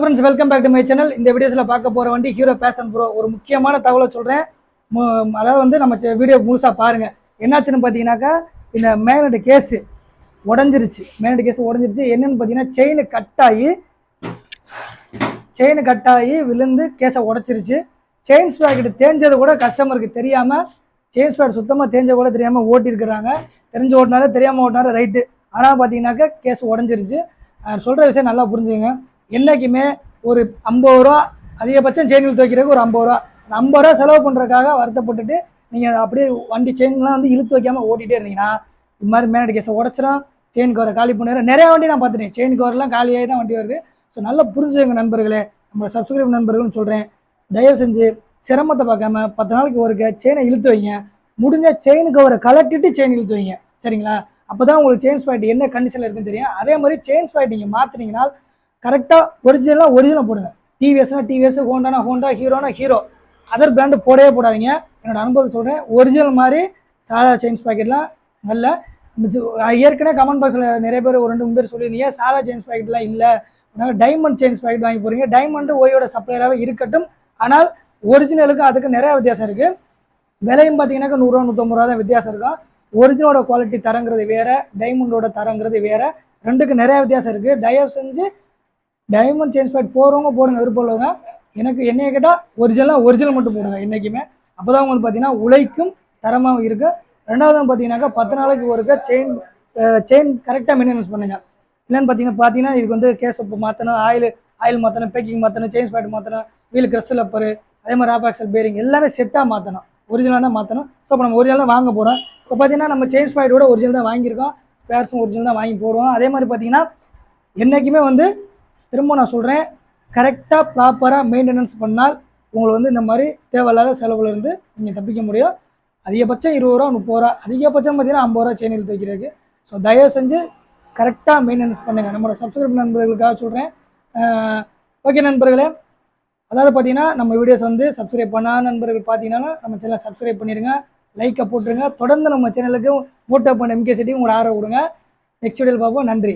Friends welcome back to my channel இந்த வீடியோஸில் பார்க்க போகிற வண்டி ஹீரோ பேஷன் ப்ரோ ஒரு முக்கியமான தகவலை சொல்கிறேன் அதாவது வந்து நம்ம வீடியோ முழுசாக பாருங்கள் என்னாச்சுன்னு பார்த்தீங்கன்னாக்கா இந்த மேக்னெட் கேஸு உடஞ்சிருச்சு. மேக்னெட் கேஸ் உடஞ்சிருச்சு. என்னென்னு பார்த்தீங்கன்னா செயின் கட் ஆகி செயின் கட் ஆகி விழுந்து கேஸை உடச்சிருச்சு. செயின் ஸ்பாக்கெட் தேஞ்சது கூட கஸ்டமருக்கு தெரியாமல் செயின் ஸ்பாக்கெட் சுத்தமாக தேஞ்ச கூட தெரியாமல் ஓட்டியிருக்கிறாங்க. தெரிஞ்சு ஓட்டினாரு தெரியாமல் ஓட்டினாரு ரைட்டு ஆனால் பார்த்தீங்கன்னாக்கா கேஸ் உடஞ்சிருச்சு. சொல்கிற விஷயம் நல்லா புரிஞ்சுங்க என்றைக்குமே ஒரு ஐம்பது ரூபா அதிகபட்சம் செயின்கள் துவைக்கிறதுக்கு ஒரு ஐம்பது ரூபா. ஐம்பது ரூபா செலவு பண்ணுறதுக்காக வருத்தப்பட்டுட்டு நீங்கள் அப்படியே வண்டி செயின்லாம் வந்து இழுத்து வைக்காமல் ஓட்டிகிட்டே இருந்தீங்கன்னா இது மாதிரி மேனட் கேஸை உடச்சிரும் செயின் கவரை காலி பண்ணிடுறேன் நிறைய வண்டி நான் பார்த்துட்டேன். செயின் கவர்லாம் காலியாகி தான் வண்டி வருது. ஸோ நல்லா புரிஞ்சுங்க நண்பர்களே. நம்ம சப்ஸ்கிரைப் நண்பர்கள்னு சொல்கிறேன் தயவு செஞ்சு சிரமத்தை பார்க்காம பத்து நாளைக்கு ஒருக்க செயினை இழுத்து வைங்க. முடிஞ்ச செயின் கவரை கலட்டிட்டு செயின் இழுத்து வைங்க. சரிங்களா? அப்போ தான் உங்களுக்கு செயின் ஸ்பாய்ட் என்ன கண்டிஷனில் இருக்குன்னு தெரியும். அதே மாதிரி செயின் ஸ்பாய்ட் நீங்கள் மாற்றினீங்கன்னா கரெக்டாக ஒரிஜினலாக ஒரிஜினல் போடுங்க. டிவிஎஸ்னா டிவிஎஸ் ஹோண்டானா ஹோண்டா ஹீரோனா ஹீரோ அதர் பிராண்டு போடவே போடாதீங்க. என்னோட அனுபவத்தை சொல்கிறேன் ஒரிஜினல் மாதிரி சாதா செயின்ஸ் பாக்கெட்லாம் நல்ல ஏற்கனவே கமெண்ட் பாக்ஸில் நிறைய பேர் ஒரு ரெண்டு மூணு பேர் சொல்லியிருந்தீங்க. சாதா செயின்ஸ் பாக்கெட்லாம் இல்லை. அதனால் டைமண்ட் செயின்ஸ் பாக்கெட் வாங்கி போகிறீங்க டைமண்டு ஓயோட சப்ளையராகவே இருக்கட்டும். ஆனால் ஒரிஜினலுக்கு அதுக்கு நிறையா வித்தியாசம் இருக்குது விலையும் பார்த்தீங்கன்னாக்கா நூறுரூவா நூற்றம்பது ரூபா தான் வித்தியாசம் இருக்கும். ஒரிஜினலோட குவாலிட்டி தரங்கிறது வேறு டைமண்டோட தரங்கிறது வேறு. ரெண்டுக்கு நிறையா வித்தியாசம் இருக்குது தயவு செஞ்சு டைமண்ட் சேஞ்ச் பாயிண்ட் போகிறவங்க போடுங்க விருப்பம் உள்ளவங்க. எனக்கு என்னைய கேட்டால் ஒரிஜினலாக ஒரிஜினல் மட்டும் போடுங்க என்றைக்குமே அப்போ தான் உங்களுக்கு பார்த்தீங்கன்னா உழைக்கும் தரமாகவும் இருக்குது ரெண்டாவது பார்த்தீங்கன்னாக்கா பத்து நாளைக்கு ஒருக்க செயின் செயின் கரெக்டாக மெயின்டெனன்ஸ் பண்ணுங்க. இல்லைன்னு பார்த்தீங்கன்னா பார்த்தீங்கன்னா இதுக்கு வந்து கேஸ் மாற்றணும் ஆயில் ஆயில் மாற்றணும் பேக்கிங் மாற்றணும் செயின் பாயிண்ட் மாற்றணும் வீல் கிரஸ் லப்பரு அதே மாதிரி ஆப் ஆக்சல் பேரிங் எல்லாமே செட்டாக மாற்றணும் ஒரிஜினலாக தான் மாற்றணும் ஸோ இப்போ நம்ம ஒரிஜினல் தான் வாங்க போகிறோம் இப்போ பார்த்தீங்கன்னா நம்ம செயின் பாயிண்டோட ஒரிஜினல் தான் வாங்கியிருக்கோம். ஸ்பேர்ஸும் ஒரிஜினல் தான் வாங்கி போடுவோம். அதே மாதிரி பார்த்தீங்கன்னா என்றைக்குமே வந்து திரும்ப நான் சொல்கிறேன் கரெக்டாக ப்ராப்பராக மெயின்டெனன்ஸ் பண்ணால் உங்களுக்கு வந்து இந்த மாதிரி தேவையில்லாத செலவுலேருந்து நீங்கள் தப்பிக்க முடியும். அதிகபட்சம் இருபது ரூபா முப்பது ரூபா அதிகபட்சம் பார்த்தீங்கன்னா ஐம்பது ரூபா செயின் இழுத்து வைக்கிறதுக்கு ஸோ தயவு செஞ்சு கரெக்டாக மெயின்டெனன்ஸ் பண்ணுங்கள் நம்மளோட சப்ஸ்கிரைப் நண்பர்களுக்காக சொல்கிறேன் ஓகே நண்பர்களே. அதாவது பார்த்தீங்கன்னா நம்ம வீடியோஸ் வந்து சப்ஸ்கிரைப் பண்ணாத நண்பர்கள் பார்த்தீங்கன்னா நம்ம சேனலை சப்ஸ்கிரைப் பண்ணிடுங்க லைக்கை போட்டுருங்க. தொடர்ந்து நம்ம சேனலுக்கு மூட்டை பண்ண எம்கே சிட்டி உங்களோட ஆர்வம் கொடுங்க. நெக்ஸ்ட் வீடியோவில் பார்ப்போம். நன்றி.